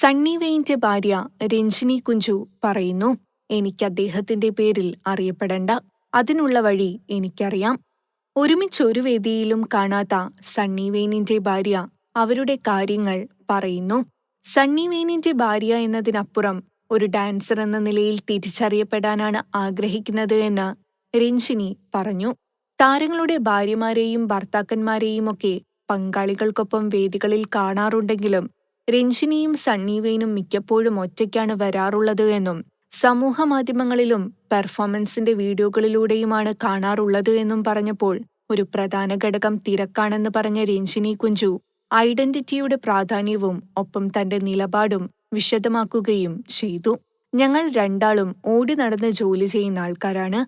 സണ്ണി വെയിന്റെ ഭാര്യ രഞ്ജിനി കുഞ്ചു പറയുന്നു എനിക്ക് അദ്ദേഹത്തിന്റെ പേരിൽ അറിയപ്പെടണ്ട. അതിനുള്ള വഴി എനിക്കറിയാം. ഒരുമിച്ചൊരു വേദിയിലും കാണാത്ത സണ്ണി വെയിനിന്റെ ഭാര്യ അവരുടെ കാര്യങ്ങൾ പറയുന്നു. സണ്ണി വെയിനിന്റെ ഭാര്യ എന്നതിനപ്പുറം ഒരു ഡാൻസർ എന്ന നിലയിൽ തിരിച്ചറിയപ്പെടാനാണ് ആഗ്രഹിക്കുന്നത് എന്ന് രഞ്ജിനി പറഞ്ഞു. താരങ്ങളുടെ ഭാര്യമാരെയും ഭർത്താക്കന്മാരെയും ഒക്കെ പങ്കാളികൾക്കൊപ്പം വേദികളിൽ കാണാറുണ്ടെങ്കിലും രഞ്ജിനിയും സണ്ണി വെയിനും മിക്കപ്പോഴും ഒറ്റയ്ക്കാണ് വരാറുള്ളത് എന്നും സമൂഹമാധ്യമങ്ങളിലും പെർഫോമൻസിന്റെ വീഡിയോകളിലൂടെയുമാണ് കാണാറുള്ളത് എന്നും പറഞ്ഞപ്പോൾ ഒരു പ്രധാന ഘടകം തിരക്കാണെന്ന് പറഞ്ഞ രഞ്ജിനി കുഞ്ചു ഐഡന്റിറ്റിയുടെ പ്രാധാന്യവും ഒപ്പം തന്റെ നിലപാടും വിശദമാക്കുകയും ചെയ്തു. ഞങ്ങൾ രണ്ടാളും ഓടി നടന്ന് ജോലി ചെയ്യുന്ന ആൾക്കാരാണ്.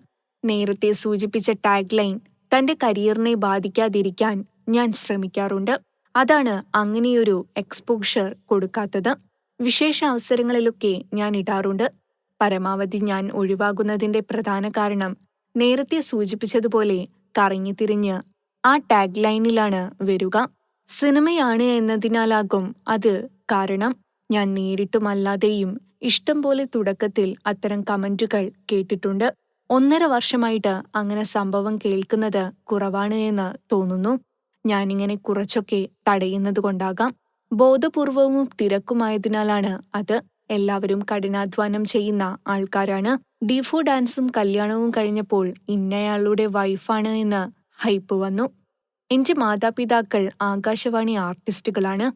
നേരത്തെ സൂചിപ്പിച്ച ടാഗ് ലൈൻ തന്റെ കരിയറിനെ ബാധിക്കാതിരിക്കാൻ ഞാൻ ശ്രമിക്കാറുണ്ട്. അതാണ് അങ്ങനെയൊരു എക്സ്പോഷർ കൊടുക്കാത്തത്. വിശേഷ അവസരങ്ങളിലൊക്കെ ഞാൻ ഇടാറുണ്ട്. പരമാവധി ഞാൻ ഒഴിവാകുന്നതിന്റെ പ്രധാന കാരണം നേരത്തെ സൂചിപ്പിച്ചതുപോലെ കറങ്ങിത്തിരിഞ്ഞ് ആ ടാഗ് ലൈനിലാണ് വരിക. സിനിമയാണ് എന്നതിനാലാകും അത് കാരണം. ഞാൻ നേരിട്ടുമല്ലാതെയും ഇഷ്ടംപോലെ തുടക്കത്തിൽ അത്തരം കമന്റുകൾ കേട്ടിട്ടുണ്ട്. ഒന്നര വർഷമായിട്ട് അങ്ങനെ സംഭവം കേൾക്കുന്നത് കുറവാണ് എന്ന് തോന്നുന്നു. ഞാനിങ്ങനെ കുറച്ചൊക്കെ തടയുന്നത് കൊണ്ടാകാം. ബോധപൂർവവും തിരക്കുമായതിനാലാണ് അത്. എല്ലാവരും കഠിനാധ്വാനം ചെയ്യുന്ന ആൾക്കാരാണ്. ഡിഫോ ഡാൻസും കല്യാണവും കഴിഞ്ഞപ്പോൾ ഇന്നയാളുടെ വൈഫാണ് എന്ന് ഹൈപ്പ് വന്നു. എന്റെ മാതാപിതാക്കൾ ആകാശവാണി ആർട്ടിസ്റ്റുകളാണ്.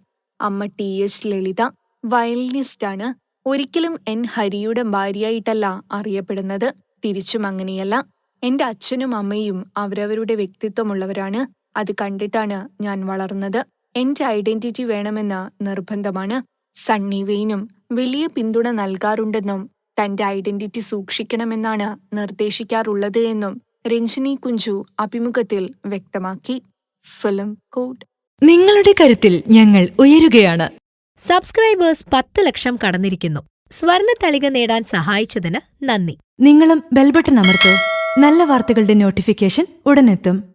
അമ്മ ടി എച്ച് ലളിത വയലിനിസ്റ്റാണ്. ഒരിക്കലും എൻ ഹരിയുടെ ഭാര്യയായിട്ടല്ല അറിയപ്പെടുന്നത്. തിരിച്ചും അങ്ങനെയല്ല. എന്റെ അച്ഛനും അമ്മയും അവരവരുടെ വ്യക്തിത്വമുള്ളവരാണ്. അത് കണ്ടിട്ടാണ് ഞാൻ വളർന്നത്. എന്റെ ഐഡന്റിറ്റി വേണമെന്ന് നിർബന്ധമാണ്. സണ്ണി വെയിനും വലിയ പിന്തുണ നൽകാറുണ്ടെന്നും തന്റെ ഐഡന്റിറ്റി സൂക്ഷിക്കണമെന്നാണ് നിർദ്ദേശിക്കാറുള്ളത് എന്നും രഞ്ജിനി കുഞ്ചു അഭിമുഖത്തിൽ വ്യക്തമാക്കി. ഫിലിം കോഡ് നിങ്ങളുടെ കരുത്തിൽ ഞങ്ങൾ ഉയരുകയാണ്. സബ്സ്ക്രൈബേഴ്സ് പത്ത് ലക്ഷം കടന്നിരിക്കുന്നു. സ്വർണ തളിക നേടാൻ സഹായിച്ചതിന് നന്ദി. നിങ്ങളും ബെൽബട്ടൺ അമർത്തോ. നല്ല വാർത്തകളുടെ നോട്ടിഫിക്കേഷൻ ഉടനെത്തും.